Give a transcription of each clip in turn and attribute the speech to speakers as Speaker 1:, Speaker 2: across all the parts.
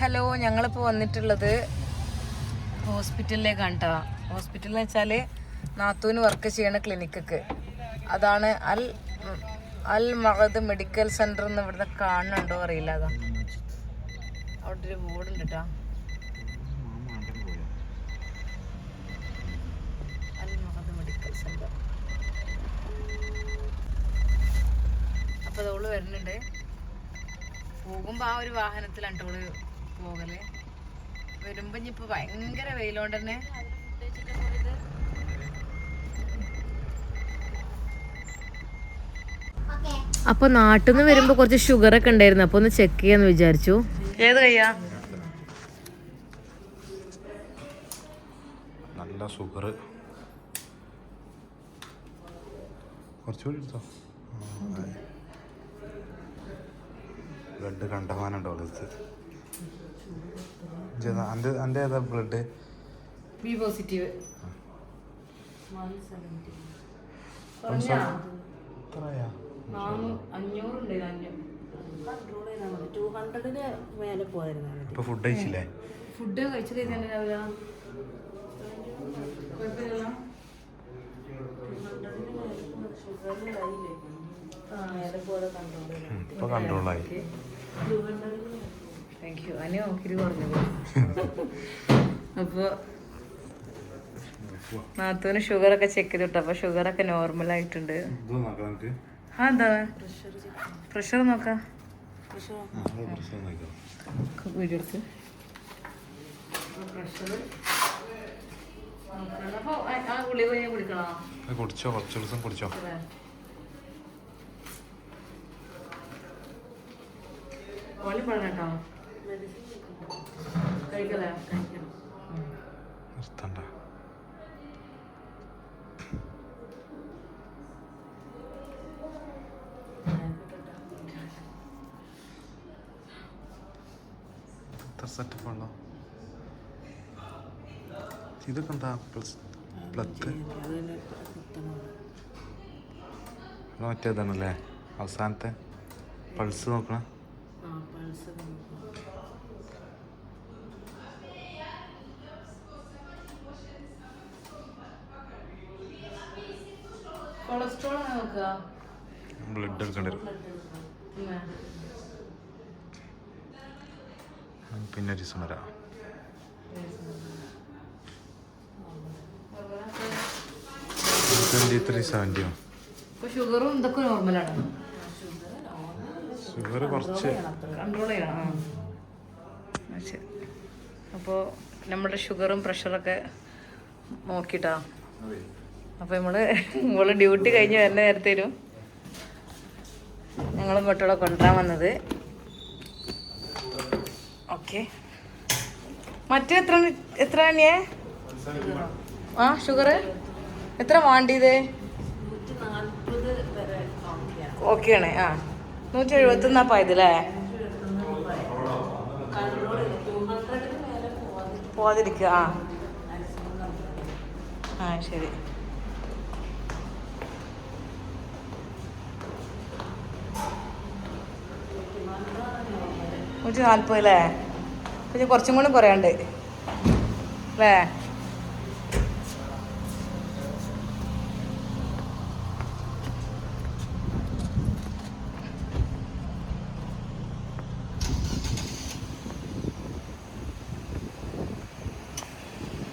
Speaker 1: Hello ഞങ്ങളിപ്പോൾ വന്നിട്ടുള്ളത് ഹോസ്പിറ്റലിലേക്കാണ് കേട്ടോ ഹോസ്പിറ്റൽ എന്ന് വെച്ചാൽ നാത്തൂന് വർക്ക് ചെയ്യണ ക്ലിനിക്കൊക്കെ. അതാണ് അൽ അൽ മഹദ് മെഡിക്കൽ സെന്റർ എന്ന് ഇവിടുന്ന് കാണുന്നുണ്ടോ അറിയില്ല അതാ. അവിടെ ഒരു ബോർഡുണ്ട് കേട്ടോ അൽ മെഡിക്കൽ അപ്പോൾ അതോൾ വരുന്നുണ്ട്. പോകുമ്പോ ആ ഒരു വാഹനത്തിലാണ് ട്ടോ ഓൾ പോകൽ. വരുമ്പോ ഇനിയിപ്പോ ഭയങ്കര വെയിലോണ്ട് തന്നെ. അപ്പൊ നാട്ടിൽ നിന്ന് വരുമ്പോ കുറച്ച് ഷുഗർ ഒക്കെ ഉണ്ടായിരുന്നു. അപ്പൊ ഒന്ന് ചെക്ക് ചെയ്യാന്ന് വിചാരിച്ചു. ഏത് കയ്യാ?
Speaker 2: നല്ല ഷുഗർ കുറച്ചുകൂടി എടുത്തോ? ബ്ലഡ് കണ്ടമാനുണ്ടോ അടുത്ത് എന്റെ എന്റെ ഏതാ ബ്ലഡ്
Speaker 1: ബി പോസിറ്റീവ്
Speaker 2: ഇപ്പൊ ഫുഡ് കഴിച്ചില്ലേ?
Speaker 1: ഫുഡ് കഴിച്ചത് തന്നെ രാവിലെ?
Speaker 2: ഇപ്പൊ കൺട്രോളായി
Speaker 1: താങ്ക് യു അനെ നോക്കിയിട്ട് പറഞ്ഞത് അപ്പോൾ നാത്തൂന് ഷുഗർ ഒക്കെ ചെക്ക് ചെയ്തിട്ടു? അപ്പോൾ ഷുഗർ ഒക്കെ നോർമൽ ആയിട്ടുണ്ട്. ആ എന്താ? പ്രഷർ നോക്കാം. വീഡിയോ എടുത്ത്
Speaker 2: കുടിച്ചോ കുറച്ച് ദിവസം കുടിച്ചോ.
Speaker 1: ഓലി പറഞ്ഞോ കഴിക്കലേ
Speaker 2: നിർത്തണ്ട. എത്ര സെറ്റപ്പ് ഉണ്ടോ? ഇതൊക്കെ എന്താ? പ്ലസ് പ്ലത്ത് മറ്റേതാണല്ലേ? അവസാനത്തെ? പൾസ് നോക്കണ.
Speaker 1: കൊളസ്ട്രോൾ നോക്കുക?
Speaker 2: ബ്ലഡ് എടുക്കേണ്ടി വരും. പിന്നെ ഒരു ദിവസം വരാം ട്വന്റി ത്രീ
Speaker 1: സെവന്റിയോ ഷുഗറും ഇതൊക്കെ നോർമലാണ്
Speaker 2: ഷുഗർ കുറച്ച്.
Speaker 1: കൺട്രോൾ ചെയ്യണം ശരി. അപ്പോൾ നമ്മുടെ ഷുഗറും പ്രഷറൊക്കെ നോക്കിട്ടാ അപ്പോൾ നമ്മൾ നമ്മൾ ഡ്യൂട്ടി കഴിഞ്ഞ് വരുന്ന നേരത്തേരും ഞങ്ങളും ഇങ്ങോട്ടുള്ള കൊണ്ടുവരാൻ വന്നത്. ഓക്കെ മറ്റേ എത്ര എത്ര തന്നെയേ ആ ഷുഗർ എത്ര വാണ്ടിയത്?
Speaker 3: ഓക്കെ
Speaker 1: ആണ് ആ. നൂറ്റി എഴുപത്തൊന്നാ
Speaker 3: പായതല്ലേ
Speaker 1: പോവാതിരിക്കുക ആ. ആ ശരി. നൂറ്റി നാൽപ്പത് അല്ലേ പിന്നെ കുറച്ചും കൂടി കുറയാണ്ട്. അല്ലേ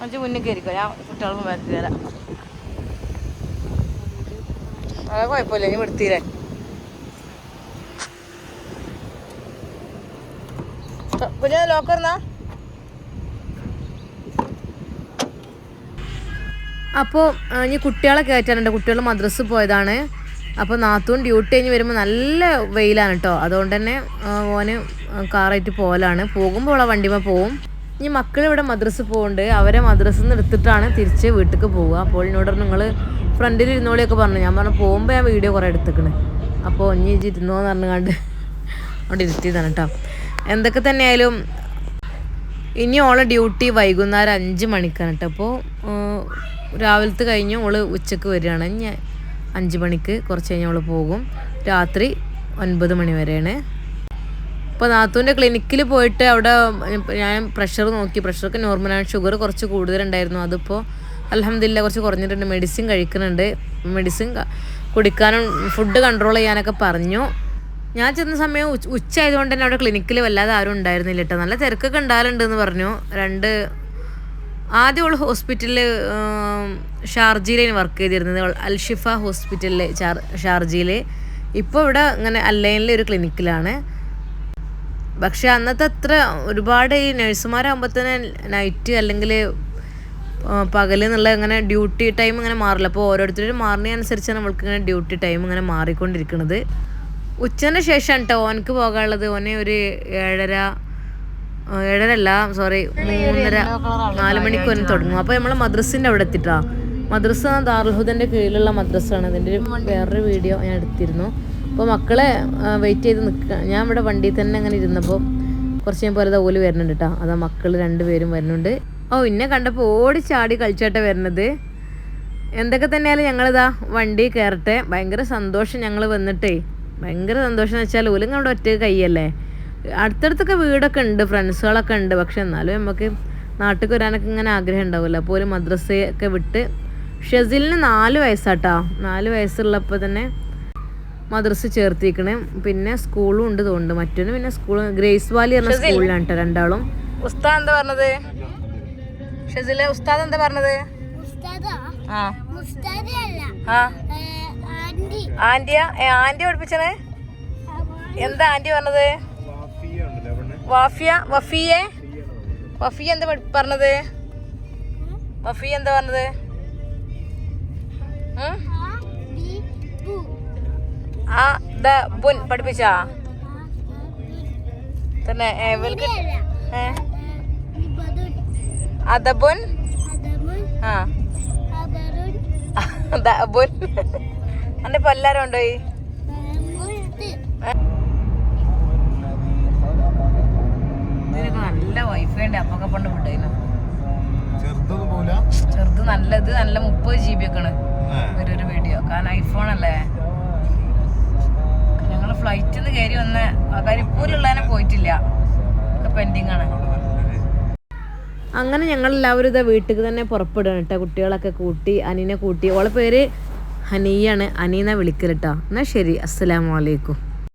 Speaker 1: അഞ്ച് മുന്നിൽ കയറിക്കോ ഞാൻ കുട്ടികൾക്ക് മാറ്റി തരാം അതെ കുഴപ്പമില്ല ഇനി വിടുത്തില്ലേ കുഞ്ഞ ലോക്കറിനാ അപ്പോൾ ഇനി കുട്ടികളെ കയറ്റാനുണ്ട് കുട്ടികൾ മദ്രസ് പോയതാണ്. അപ്പോൾ നാത്തൂൺ ഡ്യൂട്ടി കഴിഞ്ഞ് വരുമ്പോൾ നല്ല വെയിലാണ് കേട്ടോ അതുകൊണ്ട് തന്നെ ഓന് കാറായിട്ട് പോകലാണ് പോകുമ്പോൾ ഉള്ള വണ്ടിമേ പോവും. ഇനി മക്കൾ ഇവിടെ മദ്രസ് പോകുന്നുണ്ട് അവരെ മദ്രസിൽ നിന്ന് എടുത്തിട്ടാണ് തിരിച്ച് വീട്ടിലേക്ക് പോവുക. അപ്പോൾ എന്നോട് നിങ്ങൾ ഫ്രണ്ടിൽ ഇരുന്നോളിയൊക്കെ പറഞ്ഞു. ഞാൻ പറഞ്ഞു പോകുമ്പോൾ ഞാൻ വീഡിയോ കുറേ എടുത്തേക്കണ്. അപ്പോൾ ഇനി ഇജ്ജ് ഇരുന്നോന്ന് പറഞ്ഞുകൊണ്ട് അവിടെ ഇരുത്തിയതാണ് കേട്ടോ എന്തൊക്കെ തന്നെയായാലും ഇനി ഓളെ ഡ്യൂട്ടി വൈകുന്നേരം അഞ്ച് മണിക്കാണ് കേട്ടോ അപ്പോൾ രാവിലത്തെ കഴിഞ്ഞ് ഓൾ ഉച്ചയ്ക്ക് വരികയാണ്. ഞാൻ അഞ്ച് മണിക്ക് കുറച്ച് കഴിഞ്ഞ് ഓൾ പോകും. രാത്രി ഒൻപത് മണി വരെയാണ്. അപ്പോൾ നാത്തൂന്റെ ക്ലിനിക്കിൽ പോയിട്ട് അവിടെ ഞാൻ പ്രഷർ നോക്കി. പ്രഷറൊക്കെ നോർമലാണ് ഷുഗർ കുറച്ച് കൂടുതലുണ്ടായിരുന്നു. അതിപ്പോൾ അലഹമില്ല കുറച്ച് കുറഞ്ഞിട്ടുണ്ട്. മെഡിസിൻ കഴിക്കുന്നുണ്ട്. മെഡിസിൻ കുടിക്കാനും ഫുഡ് കൺട്രോൾ ചെയ്യാനൊക്കെ പറഞ്ഞു. ഞാൻ ചെന്ന സമയം ഉച്ച ആയതുകൊണ്ട് തന്നെ അവിടെ ക്ലിനിക്കിൽ വല്ലാതെ ആരും ഉണ്ടായിരുന്നില്ല കേട്ടോ നല്ല തിരക്കൊക്കെ ഉണ്ടാകലുണ്ട് എന്ന് പറഞ്ഞു. രണ്ട് ആദ്യം ഉള്ള ഹോസ്പിറ്റലിൽ ഷാർജയിലാണ് വർക്ക് ചെയ്തിരുന്നത്. അൽഷിഫ ഹോസ്പിറ്റലിൽ ഷാർജയിൽ ഇപ്പോൾ ഇവിടെ ഇങ്ങനെ അല്ലൈനിലെ ഒരു ക്ലിനിക്കിലാണ് പക്ഷെ അന്നത്തെ അത്ര ഒരുപാട് ഈ നഴ്സുമാരാകുമ്പോൾ തന്നെ നൈറ്റ് അല്ലെങ്കിൽ പകൽ എന്നുള്ള ഇങ്ങനെ ഡ്യൂട്ടി ടൈം ഇങ്ങനെ മാറില്ല. അപ്പോൾ ഓരോരുത്തരും മാറുന്നതിനനുസരിച്ചാണ് നമ്മൾക്ക് ഇങ്ങനെ ഡ്യൂട്ടി ടൈം ഇങ്ങനെ മാറിക്കൊണ്ടിരിക്കുന്നത് ഉച്ചന്റെ ശേഷം കേട്ടോ ഓനക്ക് പോകാനുള്ളത്. ഓനെ ഒരു ഏഴര ഏഴര അല്ല സോറി മൂന്നര നാല് മണിക്ക് ഓനെ തുടങ്ങും. അപ്പോൾ നമ്മൾ മദ്രസിന്റെ അവിടെ എത്തിട്ടാ. മദ്രസ ദാർഹുദന്റെ കീഴിലുള്ള മദ്രസയാണ് അതിന്റെ ഒരു വേറൊരു വീഡിയോ ഞാൻ എടുത്തിരുന്നു. അപ്പോൾ മക്കളെ വെയിറ്റ് ചെയ്ത് നിൽക്കുക ഞാൻ ഇവിടെ വണ്ടിയിൽ തന്നെ അങ്ങനെ ഇരുന്നപ്പോൾ കുറച്ച് ഞാൻ പോലെ ഓൽ വരുന്നുണ്ട് കേട്ടോ അതാ മക്കൾ രണ്ടുപേരും വരുന്നുണ്ട്. ഓ ഇന്നെ കണ്ടപ്പോൾ ഓടി ചാടി കളിച്ചാട്ട വരുന്നത്. എന്തൊക്കെ തന്നെയാലും ഞങ്ങളിതാ വണ്ടി കയറട്ടെ. ഭയങ്കര സന്തോഷം ഞങ്ങൾ വന്നിട്ടേ. ഭയങ്കര സന്തോഷം എന്ന് വെച്ചാൽ ഓലും കണ്ട ഒറ്റ കൈയല്ലേ അടുത്തടുത്തൊക്കെ വീടൊക്കെ ഉണ്ട് ഫ്രണ്ട്സുകളൊക്കെ ഉണ്ട്. പക്ഷെ എന്നാലും നമുക്ക് നാട്ടിൽ വരാനൊക്കെ ഇങ്ങനെ ആഗ്രഹം ഉണ്ടാവില്ല. അപ്പോൾ ഒരു മദ്രസയൊക്കെ വിട്ട് ഷെസിലിന് നാല് വയസ്സാട്ടോ. നാല് വയസ്സുള്ളപ്പോൾ തന്നെ മദ്രസ ചേർത്തിക്കണേ പിന്നെ സ്കൂളും ഉണ്ട് തോന്നുന്നുണ്ട്. മറ്റൊന്ന് പിന്നെ സ്കൂൾ ഗ്രേസ് വാലി പറഞ്ഞ സ്കൂളിലാണ് കേട്ടോ രണ്ടാളും. ഉസ്താദ് എന്താ പറഞ്ഞത്? ഷെസിലെ ഉസ്താദ് എന്താ പറഞ്ഞത്? ആ. ആ. ആന്റിയ ആന്റി പഠിപ്പിച്ചേ എന്താ ആന്റി പറഞ്ഞത്? വാഫിയ വഫിയെ? വഫിയ എന്താ പറഞ്ഞത്? വഫിയ എന്താ പറഞ്ഞത്? ആ ദ ബുൻ പഠിപ്പിച്ചാ? തന്നെ ഇവർക്ക് അദബുൻ? ആ. ദബുൻ അന്റെ ഇപ്പൊ എല്ലാരും ഉണ്ടോയി നല്ല വൈഫൈ ഉണ്ട് അപ്പൊക്കെ പണ്ട്
Speaker 2: പോല
Speaker 1: ചെറുത് നല്ലത് നല്ല മുപ്പത് ജി ബി ഒക്കെ ഒരു ഒരു വീഡിയോ കാരണം ഐഫോൺ അല്ലേ? ഞങ്ങൾ ഫ്ലൈറ്റിൽ നിന്ന് കയറി വന്ന കരിപ്പൂരുള്ളതിനെ പോയിട്ടില്ല. ഒക്കെ പെൻഡിങ് ആണ്. അങ്ങനെ ഞങ്ങൾ എല്ലാവരും ഇതാ വീട്ടിൽ തന്നെ പുറപ്പെടുകയാണ് കേട്ടോ. കുട്ടികളൊക്കെ കൂട്ടി അനിനെ കൂട്ടി. ഓളെ പേര് ഹനിയാണ് അനീന വിളിക്കൽ കേട്ടോ എന്നാൽ ശരി. അസ്സലാമലൈക്കും